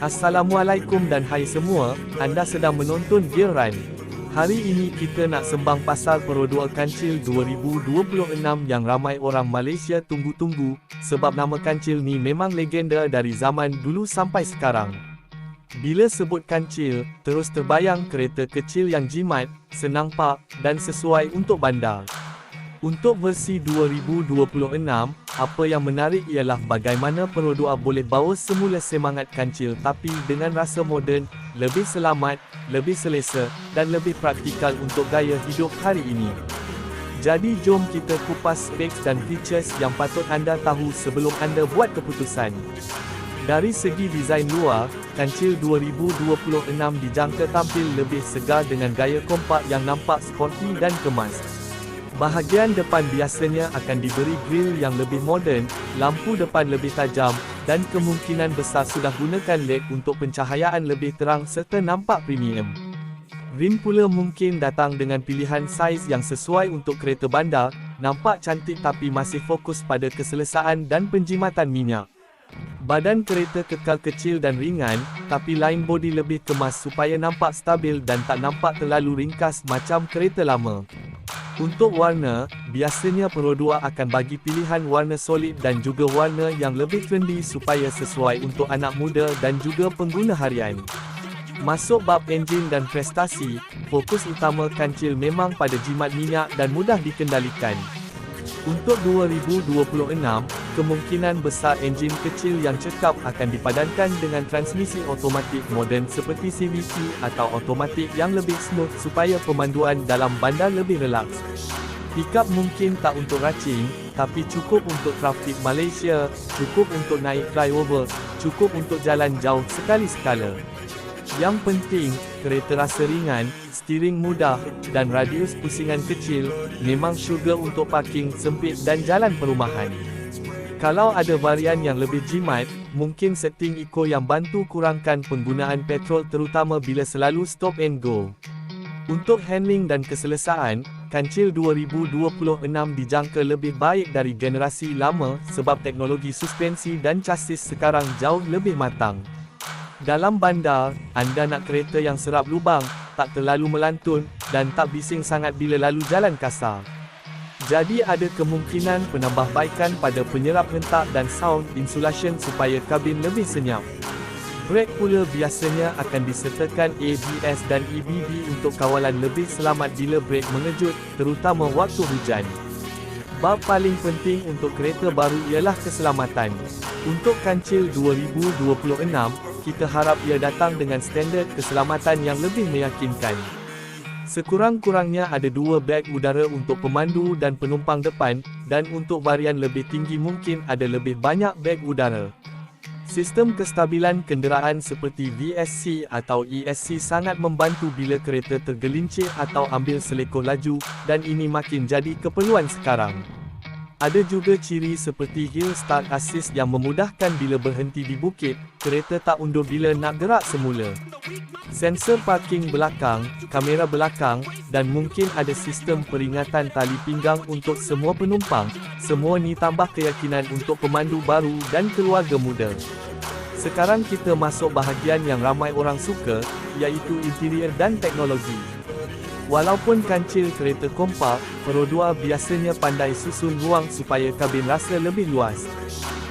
Assalamualaikum dan hai semua, anda sedang menonton Gear Run. Hari ini kita nak sembang pasal Perodua Kancil 2026 yang ramai orang Malaysia tunggu-tunggu, sebab nama Kancil ni memang legenda dari zaman dulu sampai sekarang. Bila sebut kancil, terus terbayang kereta kecil yang jimat, senang park, dan sesuai untuk bandar. Untuk versi 2026, apa yang menarik ialah bagaimana Perodua boleh bawa semula semangat kancil tapi dengan rasa moden, lebih selamat, lebih selesa, dan lebih praktikal untuk gaya hidup hari ini. Jadi jom kita kupas specs dan features yang patut anda tahu sebelum anda buat keputusan. Dari segi desain luar, Kancil 2026 dijangka tampil lebih segar dengan gaya kompak yang nampak sporty dan kemas. Bahagian depan biasanya akan diberi grill yang lebih moden, lampu depan lebih tajam, dan kemungkinan besar sudah gunakan LED untuk pencahayaan lebih terang serta nampak premium. Rim pula mungkin datang dengan pilihan saiz yang sesuai untuk kereta bandar, nampak cantik tapi masih fokus pada keselesaan dan penjimatan minyak. Badan kereta kekal kecil dan ringan, tapi line body lebih kemas supaya nampak stabil dan tak nampak terlalu ringkas macam kereta lama. Untuk warna, biasanya Perodua akan bagi pilihan warna solid dan juga warna yang lebih trendy supaya sesuai untuk anak muda dan juga pengguna harian. Masuk bab enjin dan prestasi, fokus utama kancil memang pada jimat minyak dan mudah dikendalikan. Untuk 2026, kemungkinan besar enjin kecil yang cekap akan dipadankan dengan transmisi automatik moden seperti CVT atau automatik yang lebih smooth supaya pemanduan dalam bandar lebih relaks. Pickup mungkin tak untuk racing, tapi cukup untuk trafik Malaysia, cukup untuk naik flyover, cukup untuk jalan jauh sekali-sekala. Yang penting, kereta rasa ringan, steering mudah, dan radius pusingan kecil, memang syurga untuk parking sempit dan jalan perumahan. Kalau ada varian yang lebih jimat, mungkin setting eco yang bantu kurangkan penggunaan petrol terutama bila selalu stop and go. Untuk handling dan keselesaan, Kancil 2026 dijangka lebih baik dari generasi lama sebab teknologi suspensi dan chassis sekarang jauh lebih matang. Dalam bandar, anda nak kereta yang serap lubang, tak terlalu melantun, dan tak bising sangat bila lalu jalan kasar. Jadi ada kemungkinan penambahbaikan pada penyerap hentak dan sound insulation supaya kabin lebih senyap. Brake pula biasanya akan disertakan ABS dan EBD untuk kawalan lebih selamat bila brake mengejut, terutama waktu hujan. Bab paling penting untuk kereta baru ialah keselamatan. Untuk kancil 2026, kita harap ia datang dengan standard keselamatan yang lebih meyakinkan. Sekurang-kurangnya ada dua beg udara untuk pemandu dan penumpang depan, dan untuk varian lebih tinggi mungkin ada lebih banyak beg udara. Sistem kestabilan kenderaan seperti VSC atau ESC sangat membantu bila kereta tergelincir atau ambil selekoh laju, dan ini makin jadi keperluan sekarang. Ada juga ciri seperti Hill Start Assist yang memudahkan bila berhenti di bukit, kereta tak undur bila nak gerak semula. Sensor parking belakang, kamera belakang, dan mungkin ada sistem peringatan tali pinggang untuk semua penumpang. Semua ni tambah keyakinan untuk pemandu baru dan keluarga muda. Sekarang kita masuk bahagian yang ramai orang suka, iaitu interior dan teknologi. Walaupun kancil kereta kompak, Perodua biasanya pandai susun ruang supaya kabin rasa lebih luas.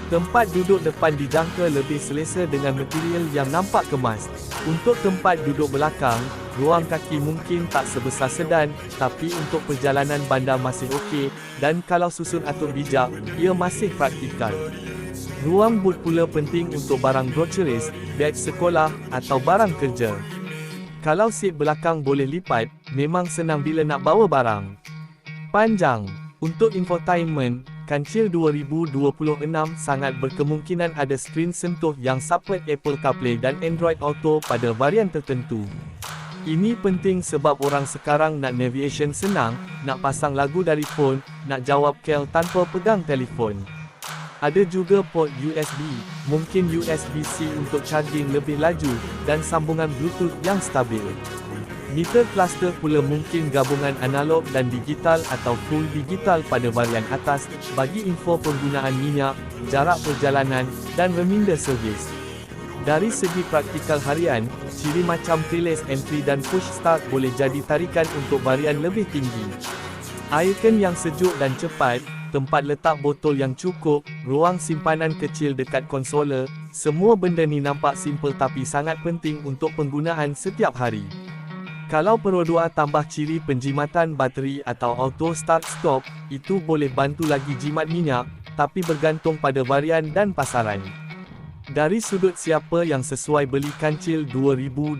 Tempat duduk depan dijangka lebih selesa dengan material yang nampak kemas. Untuk tempat duduk belakang, ruang kaki mungkin tak sebesar sedan, tapi untuk perjalanan bandar masih okey, dan kalau susun atur bijak, ia masih praktikal. Ruang boot pula penting untuk barang groceries, beg sekolah, atau barang kerja. Kalau seat belakang boleh lipat, memang senang bila nak bawa barang. Panjang. Untuk infotainment, Kancil 2026 sangat berkemungkinan ada skrin sentuh yang support Apple CarPlay dan Android Auto pada varian tertentu. Ini penting sebab orang sekarang nak navigation senang, nak pasang lagu dari phone, nak jawab call tanpa pegang telefon. Ada juga port USB, mungkin USB-C untuk charging lebih laju, dan sambungan Bluetooth yang stabil. Meter cluster pula mungkin gabungan analog dan digital atau full digital pada varian atas bagi info penggunaan minyak, jarak perjalanan dan reminder servis. Dari segi praktikal harian, ciri macam keyless entry dan push start boleh jadi tarikan untuk varian lebih tinggi. Icon yang sejuk dan cepat, tempat letak botol yang cukup, ruang simpanan kecil dekat konsoler, semua benda ni nampak simple tapi sangat penting untuk penggunaan setiap hari. Kalau 2 tambah ciri penjimatan bateri atau auto start stop, itu boleh bantu lagi jimat minyak, tapi bergantung pada varian dan pasaran. Dari sudut siapa yang sesuai beli kancil 2026,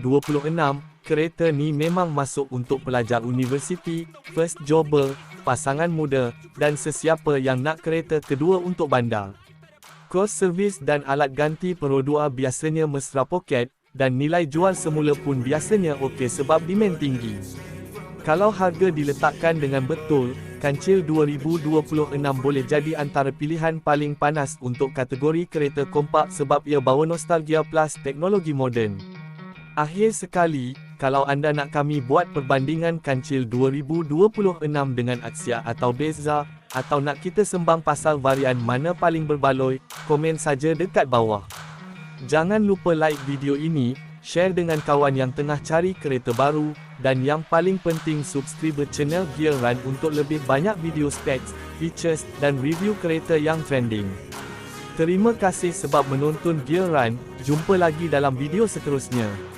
kereta ni memang masuk untuk pelajar universiti, first jobber, pasangan muda, dan sesiapa yang nak kereta kedua untuk bandar. Kos servis dan alat ganti 2 biasanya mesra poket, dan nilai jual semula pun biasanya okey sebab demand tinggi. Kalau harga diletakkan dengan betul, kancil 2026 boleh jadi antara pilihan paling panas untuk kategori kereta kompak sebab ia bawa nostalgia plus teknologi moden. Akhir sekali, kalau anda nak kami buat perbandingan kancil 2026 dengan Axia atau Bezza, atau nak kita sembang pasal varian mana paling berbaloi, komen saja dekat bawah. Jangan lupa like video ini, share dengan kawan yang tengah cari kereta baru, dan yang paling penting subscribe channel Gear Run untuk lebih banyak video specs, features, dan review kereta yang trending. Terima kasih sebab menonton Gear Run, jumpa lagi dalam video seterusnya.